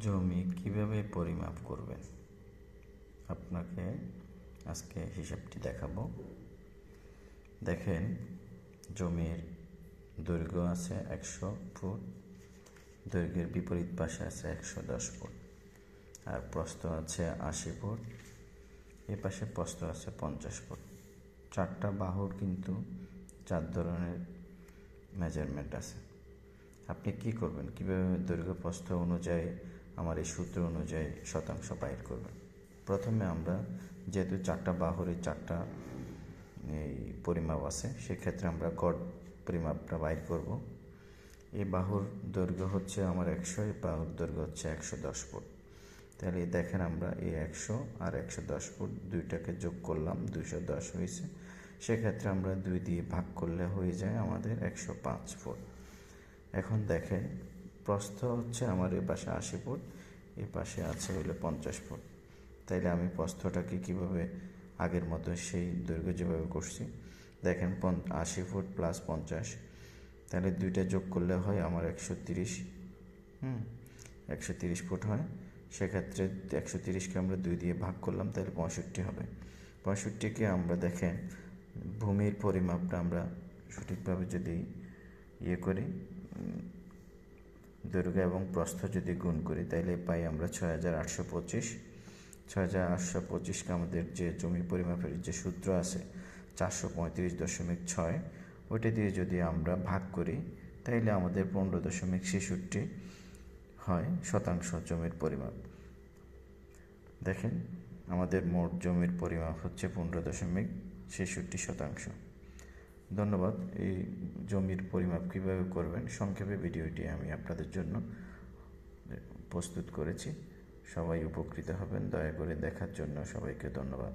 জমি কীভাবে পরিমাপ করবেন? আপনাকে আজকে হিসাবটি দেখাবো। দেখেন, জমির দৈর্ঘ্য আছে একশো ফুট, দৈর্ঘ্যের বিপরীত পাশে আছে একশো দশ ফুট, আর প্রস্থ আছে আশি ফুট, এ পাশে প্রস্থ আছে পঞ্চাশ ফুট। চারটা বাহুর কিন্তু চার ধরনের মেজারমেন্ট আছে। আপনি কি করবেন? কীভাবে দৈর্ঘ্য প্রস্থ অনুযায়ী আমার এই সূত্র অনুযায়ী শতাংশ বাইর করবেন। প্রথমে আমরা যেহেতু চারটা বাহুর এই চারটা, এই পরিমাপ আছে, সেক্ষেত্রে আমরা গড় পরিমাপটা বাইর করব। এই বাহুর দৈর্ঘ্য হচ্ছে আমার একশো, এই বাহুর দৈর্ঘ্য হচ্ছে একশো দশ ফুট। তাহলে দেখেন আমরা এই একশো আর একশো দশ ফুট দুইটাকে যোগ করলাম, দুইশো দশ হয়েছে। সেক্ষেত্রে আমরা দুই দিয়ে ভাগ করলে হয়ে যায় আমাদের একশো পাঁচ ফুট। এখন দেখেন প্রস্থ হচ্ছে আমার এই পাশে আশি ফুট, এ পাশে আছে হইল পঞ্চাশ ফুট। তাইলে আমি প্রস্থটাকে কীভাবে আগের মতো সেই দৈর্ঘ্য যেভাবে করছি, দেখেন আশি ফুট প্লাস পঞ্চাশ তাহলে দুইটা যোগ করলে হয় আমার একশো তিরিশ, হুম, একশো তিরিশ ফুট হয়। সেক্ষেত্রে একশো তিরিশকে আমরা দুই দিয়ে ভাগ করলাম তাহলে পঁয়ষট্টি হবে। পঁয়ষট্টিকে আমরা দেখেন, ভূমির পরিমাপটা আমরা সঠিকভাবে যদি ইয়ে করি দৈর্ঘ্য এবং প্রস্থ যদি গুণ করি তাহলে পাই আমরা ছয় হাজার আটশো পঁচিশ। ছয় হাজার আটশো পঁচিশকে আমাদের যে জমি পরিমাপের যে সূত্র আছে, চারশো পঁয়ত্রিশ দশমিক ছয়, ওইটা দিয়ে যদি আমরা ভাগ করি, তাইলে আমাদের পনেরো দশমিক ছেষট্টি হয় শতাংশ জমির পরিমাপ। দেখেন, আমাদের মোট জমির পরিমাপ হচ্ছে পনেরো দশমিক ছেষট্টি শতাংশ। ধন্যবাদ এই জমির পরিমাপ কীভাবে করবেন? সংক্ষেপে ভিডিওটি আমি আপনাদের জন্য প্রস্তুত করেছি। সবাই উপকৃত হবেন। দয়া করে দেখার জন্য সবাইকে ধন্যবাদ।